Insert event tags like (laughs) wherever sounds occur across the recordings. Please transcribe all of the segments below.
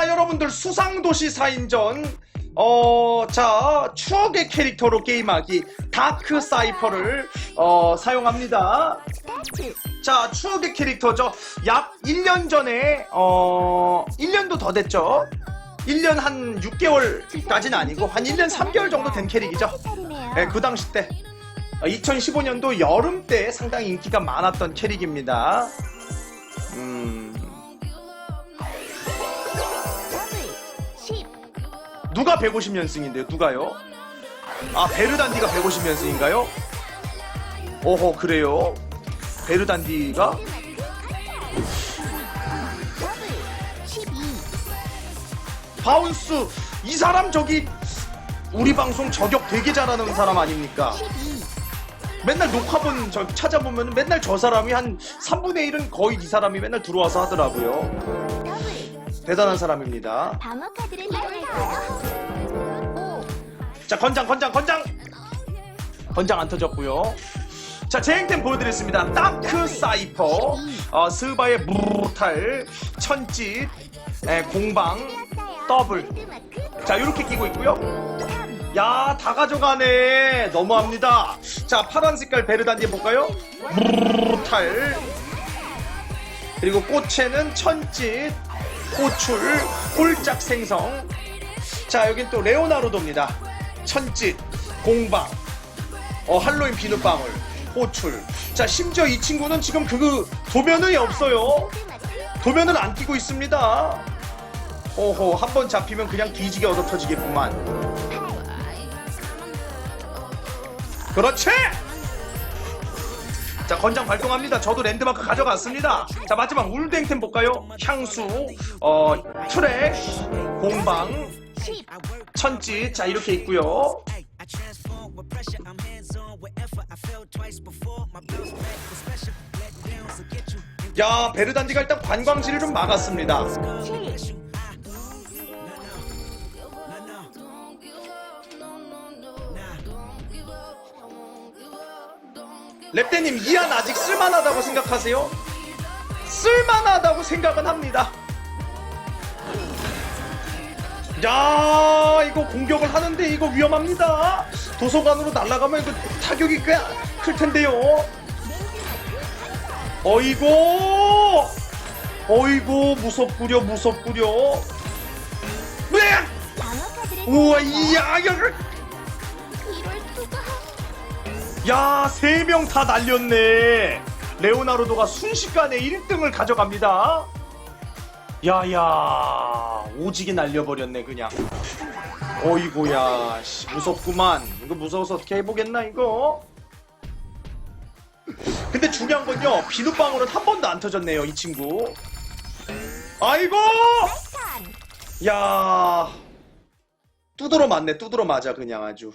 자, 여러분들 수상도시 4인전 어, 자, 추억의 캐릭터로 게임하기 다크 사이퍼를 어, 사용합니다. 자, 추억의 캐릭터죠. 약 1년 전에 어, 1년도 더 됐죠. 1년 한 6개월까지는 아니고 한 1년 3개월 정도 된 캐릭이죠. 네, 그 당시 때 2015년도 여름 때 상당히 인기가 많았던 캐릭입니다. 음, 누가 150년승인데요? 누가요? 아 베르단디가 150년승인가요? 오호 그래요? 베르단디가? 바운스 이 사람 저기 우리 방송 저격 되게 잘하는 사람 아닙니까? 맨날 녹화본 저 찾아보면 맨날 저 사람이 한 3분의 1은 거의 이 사람이 맨날 들어와서 하더라고요. 대단한 사람입니다. 방어 카드를? 자 건장 건장 건장! 건장 안 터졌고요. 자 제행템 보여드렸습니다. 다크 사이퍼 어, 스바의 무탈 천짓 에, 공방 더블. 자 이렇게 끼고 있고요. 야 다 가져가네. 너무합니다. 자 파란 색깔 베르단디 볼까요? 무탈. 그리고 꽃에는 천짓 호출 홀짝 생성. 자 여긴 또 레오나르도입니다. 천짓 공방 어 할로윈 비눗방울 호출. 자 심지어 이 친구는 지금 그 도면이 없어요. 도면을 안 끼고 있습니다. 오호 한 번 잡히면 그냥 뒤지게 얻어 터지겠구만. 그렇지 자 건장 발동합니다 저도 랜드마크 가져갔습니다 자 마지막 울댕템 볼까요 향수 어 트랙 공방 10 천지 자 이렇게 있고요. 야 베르단디가 일단 관광지를 좀 막았습니다. 랩대님 이 안 아직 쓸만하다고 생각하세요? 쓸만하다고 생각은 합니다. 야 이거 공격을 하는데 이거 위험합니다. 도서관으로 날아가면 이거 타격이 꽤 클 텐데요. 어이고 어이고 무섭구려 무섭구려. 네! 방어 카드를 우와 이야 야, 이럴 수가 야, 세 명 다 날렸네. 레오나르도가 순식간에 1등을 가져갑니다. 야야, 오지게 날려버렸네, 그냥. 어이고야, 씨, 무섭구만. 이거 무서워서 어떻게 해보겠나, 이거? 근데 중요한 건요, 비눗방울은 한 번도 안 터졌네요, 이 친구. 아이고! 탄 야, 두드러 맞네, 두드러 맞아, 그냥 아주.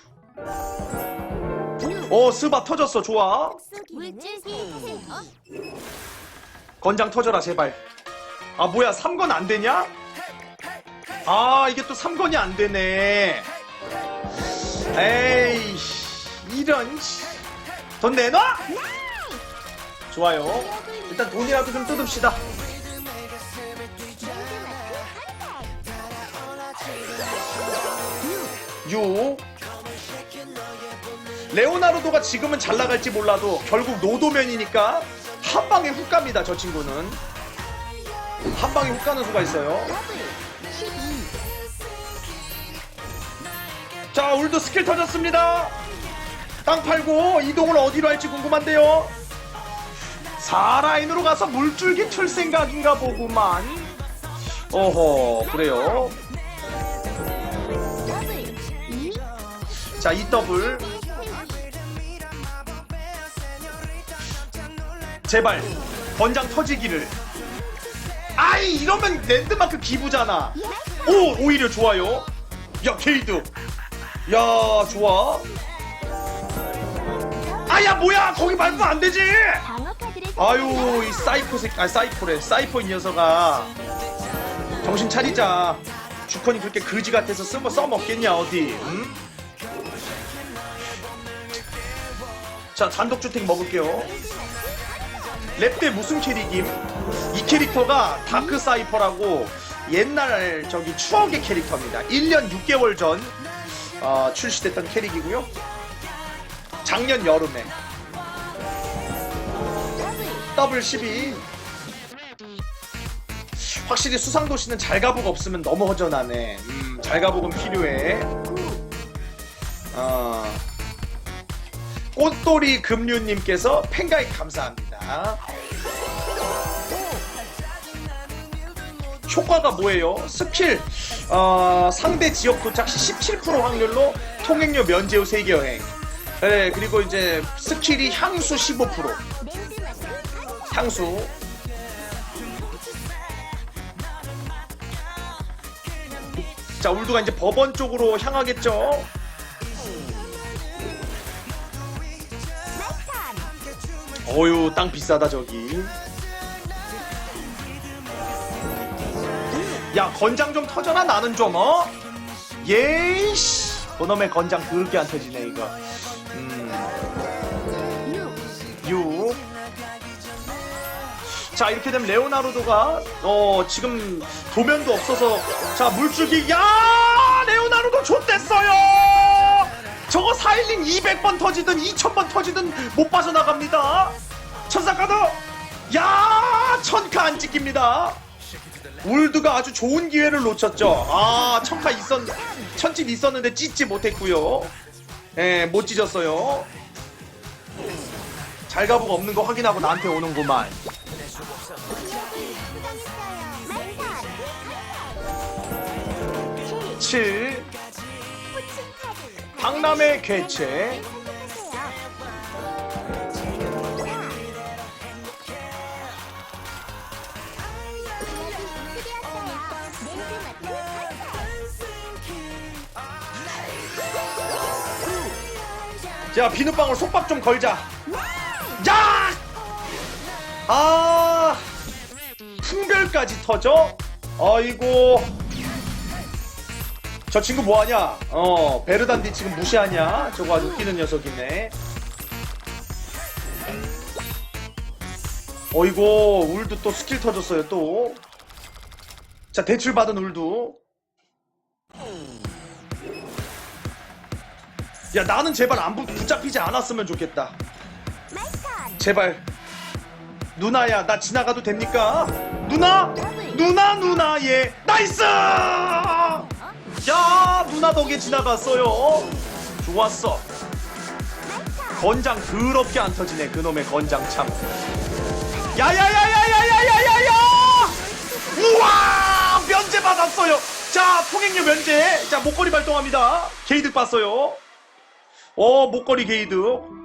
어, 스바 터졌어, 좋아. 물질기 어? 건장 터져라 제발 아 뭐야 3건 안 되냐? 아 이게 또 3건이 안 되네 에이 이런 씨. 돈 내놔? 좋아요 일단 돈이라도 좀 뜯읍시다 유 레오나르도가 지금은 잘 나갈지 몰라도 결국 노도면이니까 한 방에 훅 갑니다 저 친구는. 한 방에 훅 가는 수가 있어요. 더블 12자 울도 스킬 터졌습니다. 땅 팔고 이동을 어디로 할지 궁금한데요. 4라인으로 가서 물줄기 틀 생각인가 보구만. 어허 그래요? 더블 2자이 더블 제발 권장 터지기를. 아이 이러면 랜드마크 기부잖아. 오 오히려 좋아요. 야 게이드. 야 좋아. 아야 뭐야? 거기 밟으면 안 되지. 아유 이 사이코 새 아, 사이코래. 사이코 이 녀석아. 정신 차리자. 주컨이 그렇게 거지 같아서 쓰뭐 써먹겠냐 어디 응? 자 단독주택 먹을게요 랩때 무슨 캐릭임? 이 캐릭터가 다크 사이퍼라고 옛날 저기 추억의 캐릭터입니다. 1년 6개월 전 어, 출시됐던 캐릭이고요. 작년 여름에 더블 12 확실히 수상도시는 잘가북 없으면 너무 허전하네. 음, 잘가북은 필요해. 어, 꽃돌이 금류님께서 팬가입 감사합니다. 효과가 뭐예요? 스킬 어, 상대 지역 도착 시 17% 확률로 통행료 면제 후 세계 여행. 네, 그리고 이제 스킬이 향수 15% 랜드마크 탐험 향수. 자, 울두가 이제 법원 쪽으로 향하겠죠? 어유, 땅 비싸다 저기. 야, 건장 좀 터져라 나는 좀 어? 예이씨. 그놈의 건장 그렇게 안 터지네 이거. 음. 유 6. 자 이렇게 되면 레오나르도가 어 지금 도면도 없어서 자 물줄기 야 레오나르도 좆됐어요 저거 4일링 200번 터지든 2000번 터지든 못 빠져나갑니다 천사카드 야 천카 안 찍힙니다 울드가 아주 좋은 기회를 놓쳤죠 아 천카 있었 천집 있었는데 찢지 못했고요 예못 찢었어요 잘 가보고 없는 거 확인하고 나한테 오는구만. 말탄 7. 포칭 카드 박람회 개최. 자, 비눗방울 속박 좀 걸자. 야! 아! 풍별까지 터져? 아이고. 저 친구 뭐하냐? 어, 베르단디 지금 무시하냐? 저거 아주 웃기는 녀석이네. 어이고, 울도 또 스킬 터졌어요, 또. 자, 대출 받은 울도. 야, 나는 제발 안 붙- 붙잡히지 않았으면 좋겠다. 제발. 누나야, 나 지나가도 됩니까? 누나? 누나, 누나, 예. 나이스! 야, 누나 덕에 지나갔어요. 좋았어. 건장 더럽게 안 터지네, 그놈의 건장 참. 야야야야야야야야야! 우와! 면제 받았어요. 자, 통행료 면제. 자, 목걸이 발동합니다. 게이득 봤어요. 어, 목걸이 게이득.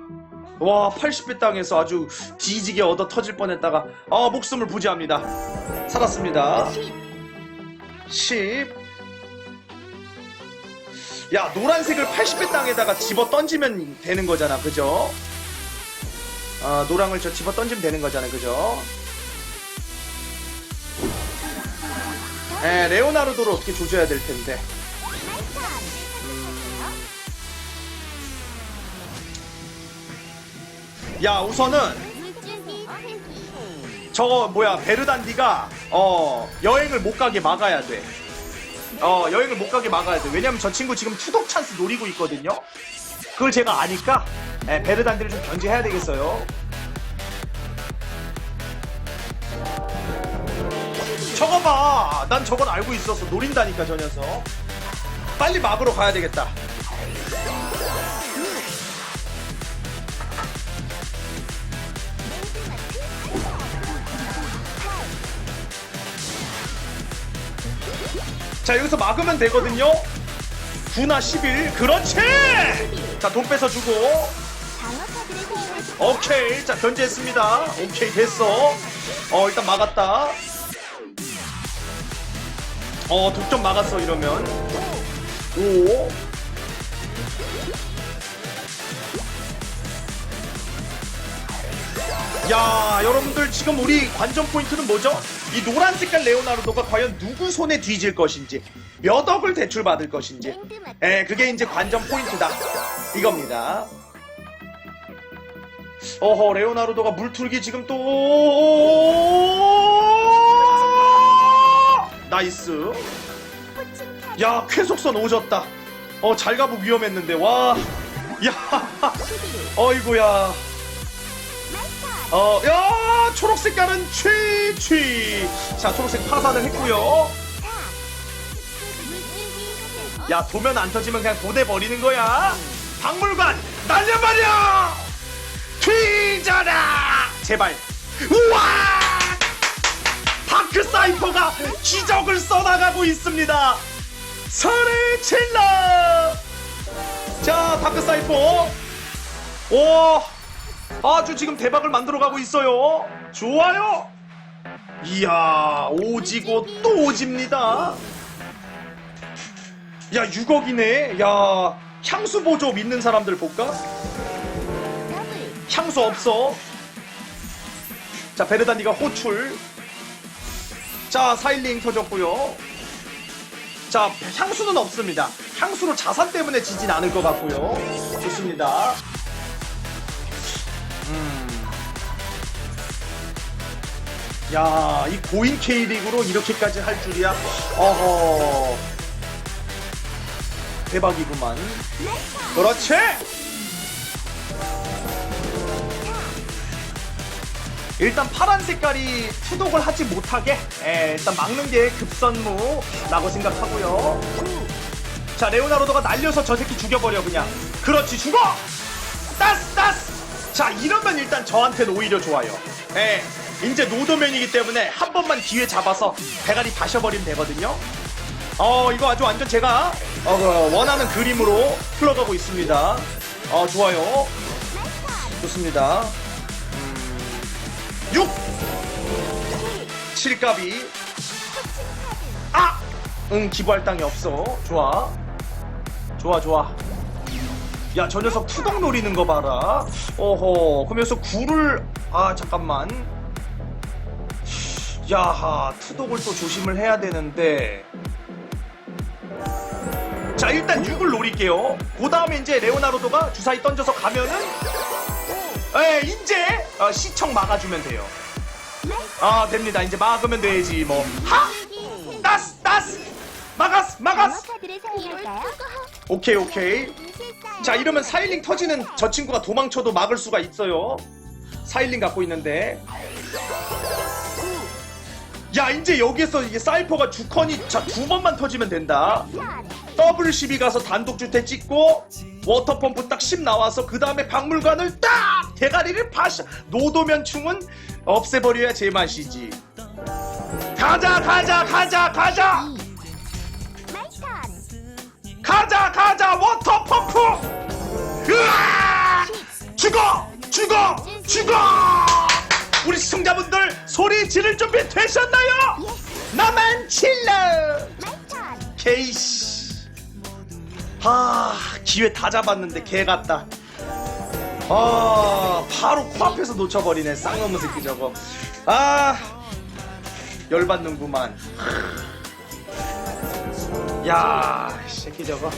와 80배 땅에서 아주 뒤지게 얻어 터질 뻔했다가 아 목숨을 부지합니다. 살았습니다. 10 야 노란색을 80배 땅에다가 집어 던지면 되는 거잖아 그죠? 아 노랑을 저 집어 던지면 되는 거잖아 그죠? 에 레오나르도를 어떻게 조져야 될 텐데 야 우선은 저거 뭐야 베르단디가 어 여행을 못 가게 막아야 돼. 어 여행을 못 가게 막아야 돼. 왜냐면 저 친구 지금 투독 찬스 노리고 있거든요. 그걸 제가 아니까 예, 베르단디를 좀 견제해야 되겠어요. 저거 봐. 난 저건 알고 있었어. 노린다니까 저 녀석. 빨리 막으러 가야 되겠다. 자 여기서 막으면 되거든요. 9나 11 그렇지! 자돈 뺏어주고. 오케이. 자 견제했습니다. 오케이 됐어. 어 일단 막았다. 어 독점 막았어 이러면. 5 야, 여러분들 지금 우리 관전 포인트는 뭐죠? 이 노란 색깔 레오나르도가 과연 누구 손에 뒤질 것인지, 몇 억을 대출 받을 것인지, 예, 그게 이제 관전 포인트다. 이겁니다. 어허, 레오나르도가 물툴기 지금 또, 나이스. 야, 쾌속선 오졌다. 어, 잘 가복 위험했는데, 와. 야, 11 (laughs) 어이구야. 어, 야, 초록 색 깔은 취취. 자, 초록색 파산을 했고요. 4 물질기 카드 야, 도면 안 터지면 그냥 보내버리는 거야. 박물관, 날려버려! 튀져라! 제발. 우와! 다크 사이퍼가 기적을 써나가고 있습니다. 선을 질러! 자, 다크 사이퍼. 오, 아주 지금 대박을 만들어가고 있어요. 좋아요. 이야, 오지고 또 오집니다. 야 6억이네 야 향수 보조 믿는 사람들 볼까? 향수 없어 자 베르단디가 호출 자 사일링 터졌고요 자 향수는 없습니다 향수로 자산 때문에 지진 않을 것 같고요 좋습니다 야 이 고인 K리그로 이렇게까지 할 줄이야? 어허. 대박이구만. 그렇지! 일단 파란 색깔이 투독을 하지 못하게 에, 일단 막는 게 급선무라고 생각하고요. 자 레오나르도가 날려서 저 새끼 죽여버려 그냥. 그렇지 죽어! 따스 따스! 자 이러면 일단 저한테는 오히려 좋아요. 예 이제 노도면이기 때문에 한 번만 기회 잡아서 대가리 다셔버리면 되거든요. 어 이거 아주 완전 제가 어, 그 원하는 그림으로 흘러가고 있습니다. 어 좋아요. 좋습니다. 음, 6 7갑이. 아! 응 기부할 땅이 없어. 좋아. 좋아 좋아. 야 저 녀석 투동 노리는 거 봐라. 어허 그러면서 굴을 아 잠깐만 야하 투독을 또 조심을 해야 되는데. 자 일단 6을 노릴게요. 그 다음에 이제 레오나르도가 주사위 던져서 가면은 에 이제 어, 시청 막아주면 돼요. 아 됩니다. 이제 막으면 되지 뭐. 하! 따스 따스! 카드를 사용할까요? 오케이 오케이. 자 이러면 사일링 터지는 저 친구가 도망쳐도 막을 수가 있어요. 사일링 갖고 있는데 야 이제 여기에서 이게 사이퍼가 주컨이 자 두 번만 터지면 된다. 더블 12 가서 단독 주택 찍고 워터펌프 딱 10 나와서 그 다음에 박물관을 딱 대가리를 파셔. 노도면 충은 없애버려야 제맛이지. 가자 가자 가자 가자! 가자 가자 워터펌프! 으아! 죽어 죽어 죽어! 우리 시청자분들 소리 지를 준비 되셨나요? 나만 칠러 케이씨 아 기회 다 잡았는데 개 같다 아 바로 코앞에서 놓쳐버리네 쌍놈의 새끼 저거 아 열받는구만 야, 이 새끼 저거.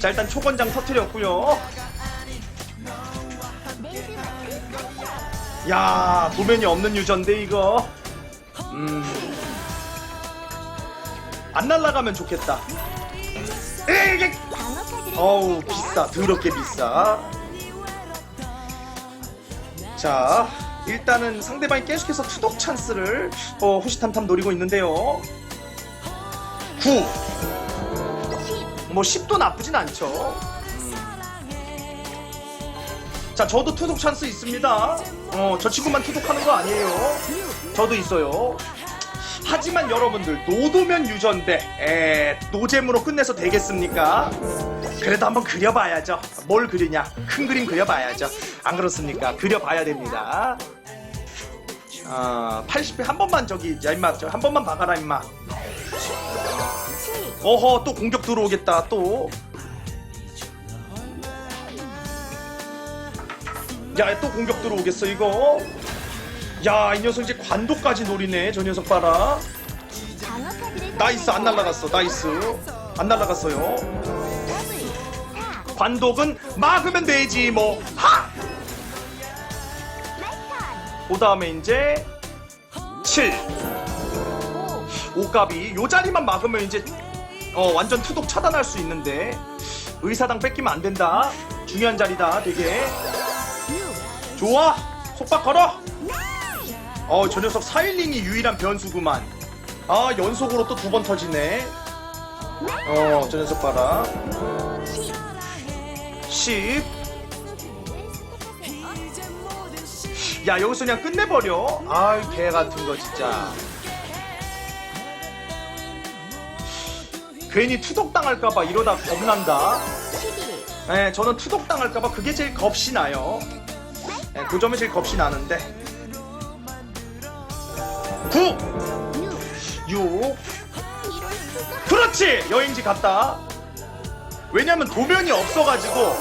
자, 일단 초건장 터트렸고요. 야, 도면이 없는 유전데 이거. 음. 안 날라가면 좋겠다. 에이, 어우? 비싸. 더럽게 비싸. 자, 일단은 상대방이 계속해서 투독 찬스를 어, 호시탐탐 노리고 있는데요. 9. 10뭐 10도 나쁘진 않죠. 음. 자, 저도 투독 찬스 있습니다. 어, 저 친구만 투독하는 거 아니에요. 저도 있어요. 하지만 여러분들 노도면 유전대 에, 노잼으로 끝내서 되겠습니까? 그래도 한번 그려봐야죠. 뭘 그리냐? 큰 그림 그려봐야죠. 안 그렇습니까? 그려봐야 됩니다. 아, 80회 한 번만 저기 야 임마 저 한 번만 박아라 임마. 7 어허 또 공격 들어오겠다 또. 야 또 공격 들어오겠어 이거. 야 이 녀석 이제 관도까지 노리네 저 녀석 봐라. 나이스 안? 날라갔어 나이스 안 날라갔어요. 더블 4 관독은 막으면 되지 뭐. 하! 그 다음에 이제 7. 5 오갑이 요 자리만 막으면 이제 어 완전 투독 차단할 수 있는데 의사당 뺏기면 안 된다 중요한 자리다 되게 6 좋아? 속박 걸어 어 저 녀석 4일링이 유일한 변수구만. 아 연속으로 또 두 번 터지네. 어 저 녀석 봐라. 10야 여기서 그냥 끝내버려. 아이 개 같은 거 진짜. 괜히 투독당할까봐 이러다 겁난다. 11 네, 저는 투독당할까봐 그게 제일 겁이 나요 네, 그 제일 겁이 나는데. 9 6 6 이럴 수가 그렇지! 여행지 갔다. 왜냐면 도면이 없어가지고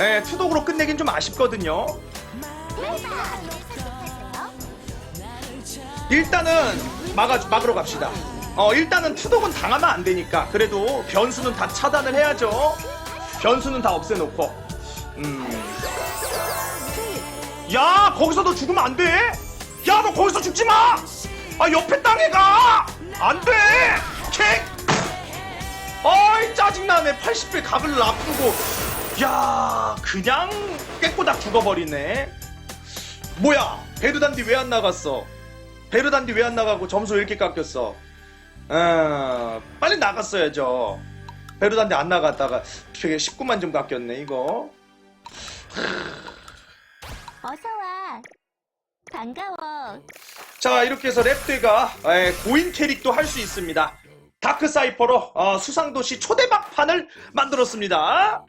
예, 투독으로 끝내긴 좀 아쉽거든요. 일단은 막아, 막으러 갑시다. 어 일단은 투독은 당하면 안 되니까. 그래도 변수는 다 차단을 해야죠. 변수는 다 없애놓고. 음 야 거기서도 죽으면 안 돼. 야 너 거기서 죽지 마 아 옆에 땅에 가. 안돼. 킥 어이 짜증나네. 80배 각을 놔두고. 야 그냥 깨꼬닥 죽어버리네. 뭐야 베르단디 왜 안 나갔어? 베르단디 왜 안 나가고 점수 왜 이렇게 깎였어? 어, 빨리 나갔어야죠. 베르단디 안 나갔다가 되게 19만 점 깎였네 이거 어서 와. 반가워. 자 이렇게 해서 랩대가 에, 고인 캐릭도 할 수 있습니다. 다크 사이퍼로 어, 수상도시 초대박판을 만들었습니다